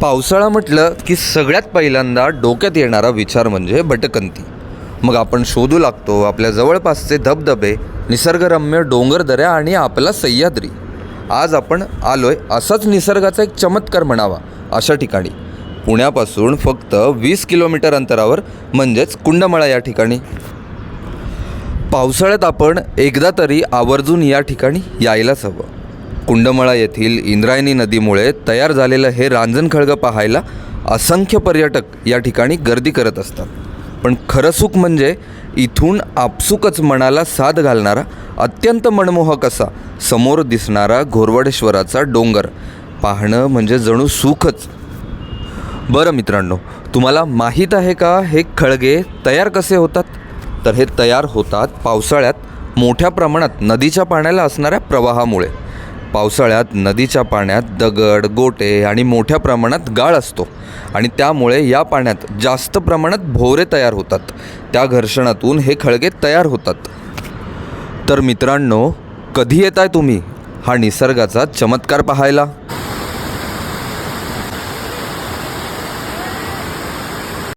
पावसाळा म्हटलं की सगळ्यात पहिल्यांदा डोक्यात येणारा विचार म्हणजे भटकंती. मग आपण शोधू लागतो आपल्या जवळपासचे धबधबे निसर्गरम्य डोंगरदऱ्या आणि आपला सह्याद्री. आज आपण आलोय असाच निसर्गाचा एक चमत्कार म्हणावा अशा ठिकाणी. पुण्यापासून फक्त वीस किलोमीटर अंतरावर म्हणजेच कुंडमळा या ठिकाणी. पावसाळ्यात आपण एकदा तरी आवर्जून या ठिकाणी यायलाच हवं. कुंडमळा येथील इंद्रायणी नदीमुळे तयार झालेलं हे रांजणखळगं पाहायला असंख्य पर्यटक या ठिकाणी गर्दी करत असतात. पण खरं सुख म्हणजे इथून आपसुकच मनाला साथ घालणारा अत्यंत मनमोहक असा समोर दिसणारा घोरवडेश्वराचा डोंगर. पाहणं म्हणजे जणू सुखच. बरं मित्रांनो तुम्हाला माहीत आहे का हे खळगे तयार कसे होतात? तर हे तयार होतात पावसाळ्यात मोठ्या प्रमाणात नदीच्या पाण्याला असणाऱ्या प्रवाहामुळे. पावसाळ्यात नदीच्या पाण्यात दगड गोटे आणि मोठ्या प्रमाणात गाळ असतो. आणि त्यामुळे या पाण्यात जास्त प्रमाणात भोवरे तयार होतात. त्या घर्षणातून हे खळगे तयार होतात. तर मित्रांनो कधी येत आहे तुम्ही हा निसर्गाचा चमत्कार पाहायला?